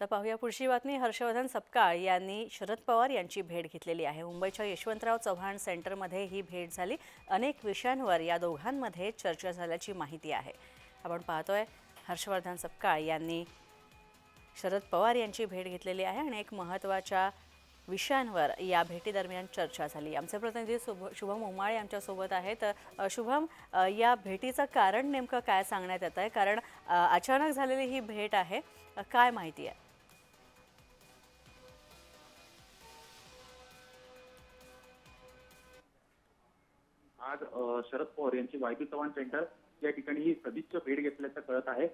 तर पाहूया पुढची बातमी. हर्षवर्धन सपकाळ यांनी शरद पवार यांची भेट घेतलेली आहे. मुंबईच्या यशवंतराव चव्हाण सेंटरमध्ये ही भेट झाली. अनेक विषयांवर या दोघांमध्ये चर्चा झाल्याची माहिती आहे. आपण पाहतोय हर्षवर्धन सपकाळ यांनी शरद पवार यांची भेट घेतलेली आहे आणि एक महत्त्वाच्या विषयांवर या भेटीदरम्यान चर्चा झाली. आमचे प्रतिनिधी शुभ शुभम उमाळे आमच्यासोबत आहेत. शुभम या भेटीचं कारण नेमकं काय सांगण्यात येत आहे कारण अचानक झालेली ही भेट आहे. काय माहिती आहे? आज शरद पवार यांची वायबी चव्हाण सेंटर या ठिकाणी ही सदिच्छा भेट घेतल्याचं कळत आहे.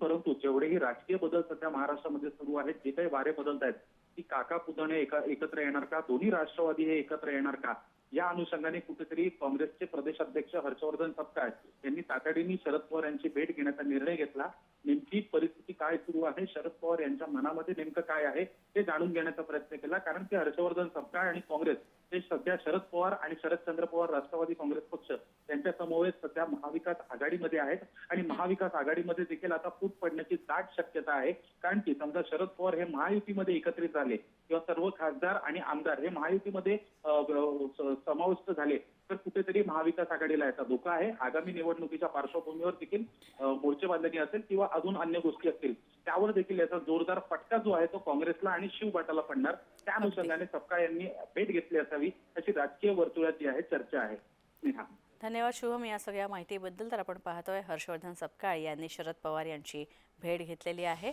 परंतु जेवढेही राजकीय बदल सध्या महाराष्ट्रामध्ये सुरू आहेत जे काही वारे बदलत आहेत की काका पुतणे एका एकत्र येणार का? दोन्ही राष्ट्रवादी हे एकत्र येणार का? या अनुषंगाने कुठेतरी काँग्रेसचे प्रदेशाध्यक्ष हर्षवर्धन सपकाळ यांनी तातडीने शरद पवार यांची भेट घेण्याचा निर्णय घेतला. नेमकी परिस्थिती काय सुरू आहे शरद पवार यांच्या मनामध्ये नेमकं काय आहे ते जाणून घेण्याचा प्रयत्न केला. कारण की हर्षवर्धन सपकाळ आणि काँग्रेस हे सध्या शरद पवार आणि शरदचंद्र पवार राष्ट्रवादी काँग्रेस पक्ष यांच्या समवेत सध्या महाविकास आघाडीमध्ये आहेत. आणि महाविकास आघाडीमध्ये देखील आता फूट पडण्याची दाट शक्यता आहे. कारण की समजा शरद पवार हे महायुतीमध्ये एकत्रित झाले किंवा सर्व खासदार आणि आमदार हे महायुतीमध्ये समाविष्ट झाले तर कुठेतरी महाविकास आघाडीला याचा धोका आहे. आगामी निवडणुकीच्या पार्श्वभूमीवर देखील अ, मोर्चे बांधणी असेल किंवा अजून अन्य गोष्टी असतील त्यावर देखील याचा जोरदार फटका जो आहे तो काँग्रेसला आणि शिवबाटाला पडणार. त्या अनुषंगाने सपकाळ यांनी भेट घेतली असावी अशी राजकीय वर्तुळात जी आहे चर्चा आहे. नेहा. धन्यवाद शुभम या सगळ्या माहितीबद्दल तर आपण पाहतोय. हर्षवर्धन सपकाळ यांनी शरद पवार यांची भेट घेतलेली आहे.